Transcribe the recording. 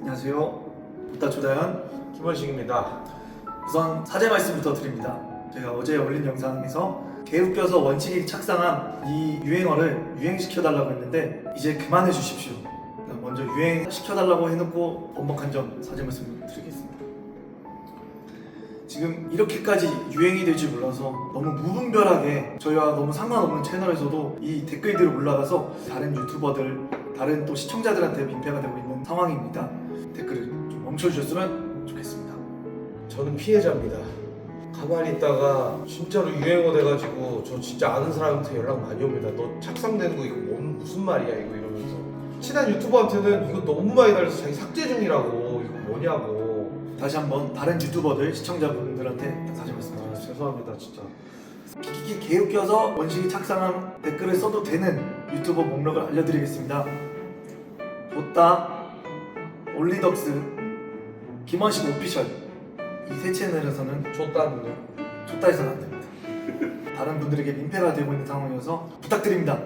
안녕하세요. 부타 조다현. 김원식입니다. 우선 사죄 말씀부터 드립니다. 제가 어제 올린 영상에서 개웃겨서 원칙이 착상한 이 유행어를 유행시켜달라고 했는데 이제 그만해 주십시오. 먼저 유행시켜달라고 해놓고 번복한 점 사죄 말씀 드리겠습니다. 지금 이렇게까지 유행이 될 줄 몰라서 너무 무분별하게 저희와 너무 상관없는 채널에서도 이 댓글들이 올라가서 다른 유튜버들, 다른 또 시청자들한테 민폐가 되고 있는 상황입니다. 댓글을 좀 멈춰주셨으면 좋겠습니다. 저는 피해자입니다. 가만히 있다가 진짜로 유행어 돼가지고 저 진짜 아는 사람한테 연락 많이 옵니다. 너 착상된 거 이거 뭔 무슨 말이야 이거 이러면서 친한 유튜버한테는 이거 너무 많이 달려서 자기 삭제 중이라고 이거 뭐냐고. 다시 한번 다른 유튜버들 시청자분들한테 다시 아, 말씀드리겠습니다. 죄송합니다 진짜. 키키키 개웃겨서 원식이 착상한 댓글을 써도 되는 유튜버 목록을 알려드리겠습니다. 보따, 올리덕스, 김원식 오피셜 이 세 채널에서는 줬다는데. 촛다해서는 안 됩니다. 다른 분들에게 민폐가 되고 있는 상황이어서 부탁드립니다.